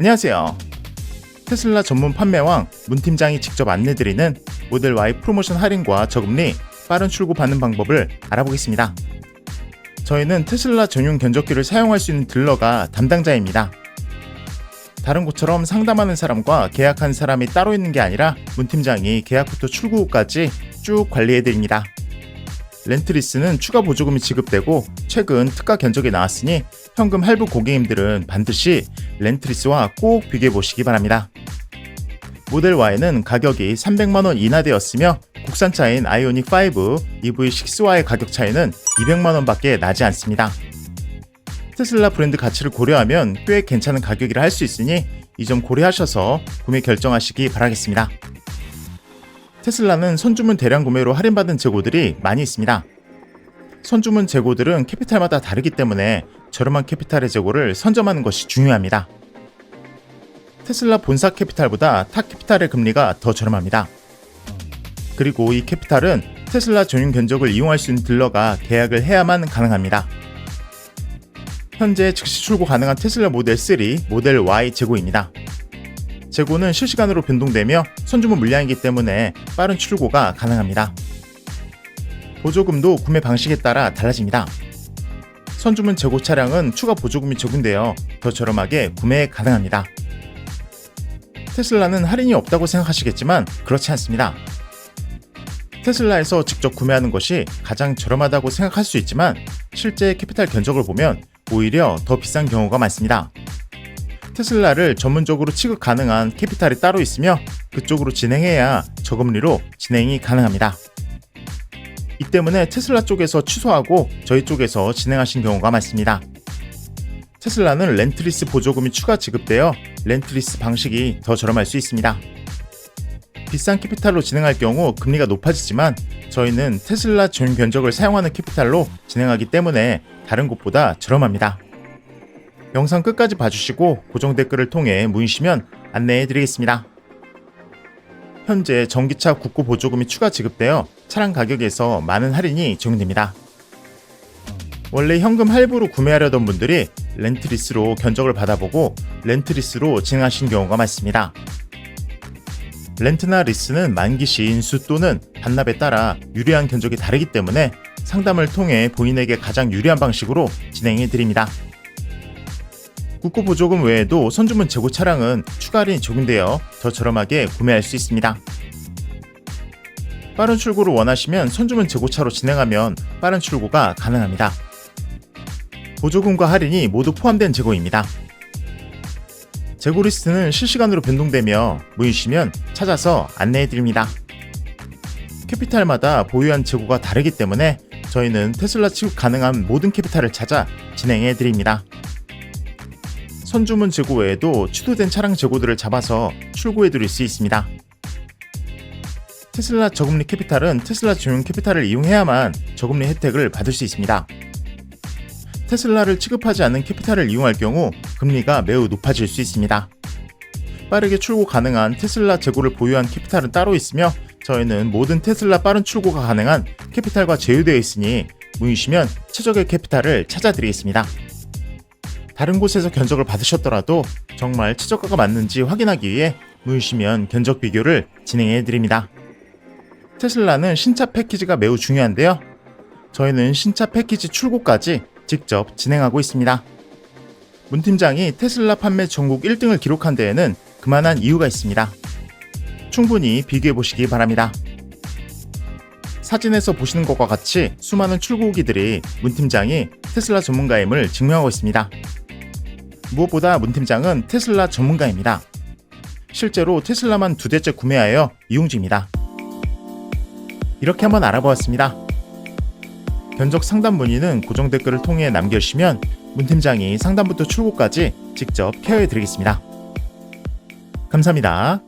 안녕하세요. 테슬라 전문 판매왕 문 팀장이 직접 안내드리는 모델 Y 프로모션 할인과 저금리 빠른 출고 받는 방법을 알아보겠습니다. 저희는 테슬라 전용 견적기를 사용할 수 있는 딜러가 담당자입니다. 다른 곳처럼 상담하는 사람과 계약한 사람이 따로 있는 게 아니라 문 팀장이 계약부터 출고 후까지 쭉 관리해드립니다. 렌트리스는 추가 보조금이 지급되고 최근 특가 견적이 나왔으니 현금 할부 고객님들은 반드시 렌트리스와 꼭 비교해 보시기 바랍니다. 모델 Y는 가격이 300만원 이하되었으며 국산차인 아이오닉 5 EV6와의 가격 차이는 200만원 밖에 나지 않습니다. 테슬라 브랜드 가치를 고려하면 꽤 괜찮은 가격이라 할 수 있으니 이 점 고려하셔서 구매 결정하시기 바라겠습니다. 테슬라는 선주문 대량 구매로 할인받은 재고들이 많이 있습니다. 선주문 재고들은 캐피탈마다 다르기 때문에 저렴한 캐피탈의 재고를 선점하는 것이 중요합니다. 테슬라 본사 캐피탈보다 타 캐피탈의 금리가 더 저렴합니다. 그리고 이 캐피탈은 테슬라 전용 견적을 이용할 수 있는 딜러가 계약을 해야만 가능합니다. 현재 즉시 출고 가능한 테슬라 모델 3, 모델 Y 재고입니다. 재고는 실시간으로 변동되며 선주문 물량이기 때문에 빠른 출고가 가능합니다. 보조금도 구매 방식에 따라 달라집니다. 선주문 재고 차량은 추가 보조금이 적용되어 더 저렴하게 구매 가능합니다. 테슬라는 할인이 없다고 생각하시겠지만 그렇지 않습니다. 테슬라에서 직접 구매하는 것이 가장 저렴하다고 생각할 수 있지만 실제 캐피탈 견적을 보면 오히려 더 비싼 경우가 많습니다. 테슬라를 전문적으로 취급 가능한 캐피탈이 따로 있으며 그쪽으로 진행해야 저금리로 진행이 가능합니다. 이 때문에 테슬라 쪽에서 취소하고 저희 쪽에서 진행하신 경우가 많습니다. 테슬라는 렌트리스 보조금이 추가 지급되어 렌트리스 방식이 더 저렴할 수 있습니다. 비싼 캐피탈로 진행할 경우 금리가 높아지지만 저희는 테슬라 전용 견적을 사용하는 캐피탈로 진행하기 때문에 다른 곳보다 저렴합니다. 영상 끝까지 봐주시고 고정 댓글을 통해 문의시면 안내해 드리겠습니다. 현재 전기차 국고 보조금이 추가 지급되어 차량 가격에서 많은 할인이 적용됩니다. 원래 현금 할부로 구매하려던 분들이 렌트리스로 견적을 받아보고 렌트리스로 진행하신 경우가 많습니다. 렌트나 리스는 만기 시 인수 또는 반납에 따라 유리한 견적이 다르기 때문에 상담을 통해 본인에게 가장 유리한 방식으로 진행해 드립니다. 국고 보조금 외에도 선주문 재고 차량은 추가 할인이 적용되어 더 저렴하게 구매할 수 있습니다. 빠른 출고를 원하시면 선주문 재고차로 진행하면 빠른 출고가 가능합니다. 보조금과 할인이 모두 포함된 재고입니다. 재고 리스트는 실시간으로 변동되며 문의시면 찾아서 안내해드립니다. 캐피탈마다 보유한 재고가 다르기 때문에 저희는 테슬라 취급 가능한 모든 캐피탈을 찾아 진행해드립니다. 선주문 재고 외에도 취소된 차량 재고들을 잡아서 출고해 드릴 수 있습니다. 테슬라 저금리 캐피탈은 테슬라 전용 캐피탈을 이용해야만 저금리 혜택을 받을 수 있습니다. 테슬라를 취급하지 않는 캐피탈을 이용할 경우 금리가 매우 높아질 수 있습니다. 빠르게 출고 가능한 테슬라 재고를 보유한 캐피탈은 따로 있으며 저희는 모든 테슬라 빠른 출고가 가능한 캐피탈과 제휴되어 있으니 문의시면 최적의 캐피탈을 찾아드리겠습니다. 다른 곳에서 견적을 받으셨더라도 정말 최저가가 맞는지 확인하기 위해 문의시면 견적 비교를 진행해 드립니다. 테슬라는 신차 패키지가 매우 중요한데요. 저희는 신차 패키지 출고까지 직접 진행하고 있습니다. 문 팀장이 테슬라 판매 전국 1등을 기록한 데에는 그만한 이유가 있습니다. 충분히 비교해 보시기 바랍니다. 사진에서 보시는 것과 같이 수많은 출고 후기들이 문 팀장이 테슬라 전문가임을 증명하고 있습니다. 무엇보다 문 팀장은 테슬라 전문가입니다. 실제로 테슬라만 두 대째 구매하여 이용 중입니다. 이렇게 한번 알아보았습니다. 견적 상담 문의는 고정 댓글을 통해 남겨주시면 문 팀장이 상담부터 출고까지 직접 케어해 드리겠습니다. 감사합니다.